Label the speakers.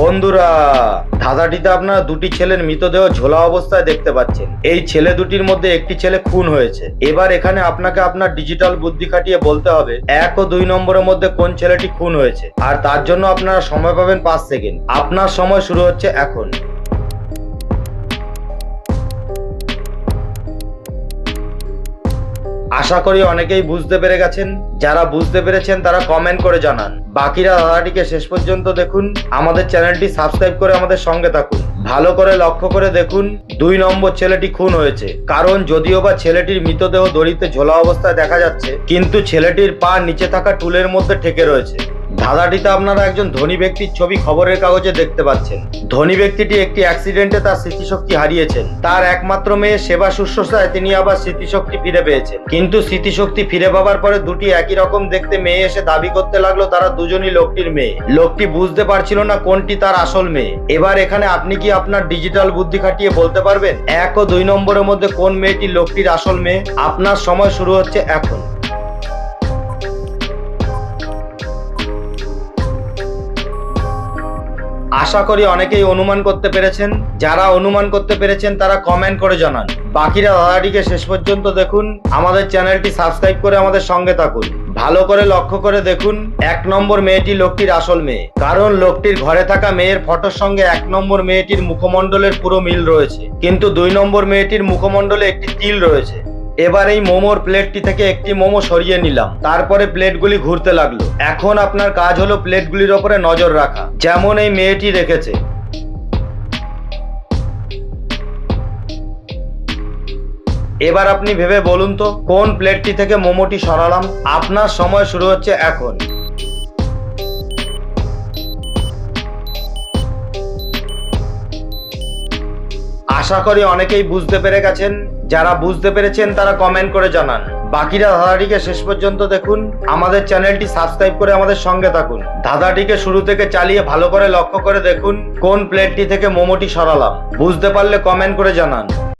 Speaker 1: বন্ধুরা, ধাঁধাটিতে আপনারা দুটি ছেলের মৃতদেহ ঝোলা অবস্থায় দেখতে পাচ্ছেন। এই ছেলে দুটির মধ্যে একটি ছেলে খুন হয়েছে। এবার এখানে আপনাকে আপনার ডিজিটাল বুদ্ধি খাটিয়ে বলতে হবে, এক ও দুই নম্বরের মধ্যে কোন ছেলেটি খুন হয়েছে। আর তার জন্য আপনারা সময় পাবেন পাঁচ সেকেন্ড। আপনার সময় শুরু হচ্ছে এখন। আশা করি অনেকেই বুঝতে পেরে গেছেন। যারা বুঝতে পেরেছেন, তারা কমেন্ট করে জানান। বাকিরা ধারাটিকে শেষ পর্যন্ত দেখুন। আমাদের চ্যানেলটি সাবস্ক্রাইব করে আমাদের সঙ্গে থাকুন। ভালো করে লক্ষ্য করে দেখুন, দুই নম্বর ছেলেটি খুন হয়েছে। কারণ যদিও বা ছেলেটির মৃতদেহ দড়িতে ঝোলা অবস্থায় দেখা যাচ্ছে, কিন্তু ছেলেটির পা নিচে থাকা টুলের মধ্যে ঠেকে রয়েছে। ধাঁধাটিতে আপনারা একজন ধনী ব্যক্তির ছবি খবরের কাগজে দেখতে পাচ্ছেন। ধনী ব্যক্তিটি একটি অ্যাক্সিডেন্টে তার স্মৃতিশক্তি হারিয়েছেন। তার একমাত্র মেয়ে সেবা শুশ্রূষায় তিনি আবার স্মৃতিশক্তি ফিরে পেয়েছেন। কিন্তু স্মৃতিশক্তি ফিরে পাবার পরে দুটি একই রকম দেখতে মেয়ে এসে দাবি করতে লাগল, তারা দুজনই লোকটির মেয়ে। লোকটি বুঝতে পারছিল না কোনটি তার আসল মেয়ে। এবার এখানে আপনি কি আপনার ডিজিটাল বুদ্ধি খাটিয়ে বলতে পারবেন? এক ও দুই নম্বরের মধ্যে কোন মেয়েটি লোকটির আসল মেয়ে? আপনার সময় শুরু হচ্ছে এখন। আশা করি অনেকেই অনুমান করতে পেরেছেন। যারা অনুমান করতে পেরেছেন, তারা কমেন্ট করে জানান। বাকিরা দাদাটিকে শেষ পর্যন্ত দেখুন। আমাদের চ্যানেলটি সাবস্ক্রাইব করে আমাদের সঙ্গে থাকুন। ভালো করে লক্ষ্য করে দেখুন, এক নম্বর মেয়েটি লোকটির আসল মেয়ে। কারণ লোকটির ঘরে থাকা মেয়ের ফটোর সঙ্গে এক নম্বর মেয়েটির মুখমণ্ডলের পুরো মিল রয়েছে। কিন্তু দুই নম্বর মেয়েটির মুখমণ্ডলে একটি তিল রয়েছে। এবার এই মোমোর প্লেটটি থেকে একটি মোমো সরিয়ে নিলাম। তারপরে প্লেটগুলি ঘুরতে লাগল। এখন আপনার কাজ হলো প্লেটগুলির ওপরে নজর রাখা, যেমন এই মেয়েটি রেখেছে। এবার আপনি ভেবে বলুন তো, কোন প্লেটটি থেকে মোমোটি সরালাম? আপনার সময় শুরু হচ্ছে এখন। আশা করি অনেকেই বুঝতে পেরে গেছেন যারা বুঝতে পেরেছেন তারা কমেন্ট করে জানান। বাকিরা ধাঁধাটিকে শেষ পর্যন্ত দেখুন। আমাদের চ্যানেলটি সাবস্ক্রাইব করে আমাদের সঙ্গে থাকুন। ধাঁধাটিকে শুরু থেকে চালিয়ে ভালো করে লক্ষ্য করে দেখুন কোন প্লেটটি থেকে মোমোটি সরালাম। বুঝতে পারলে কমেন্ট করে জানান।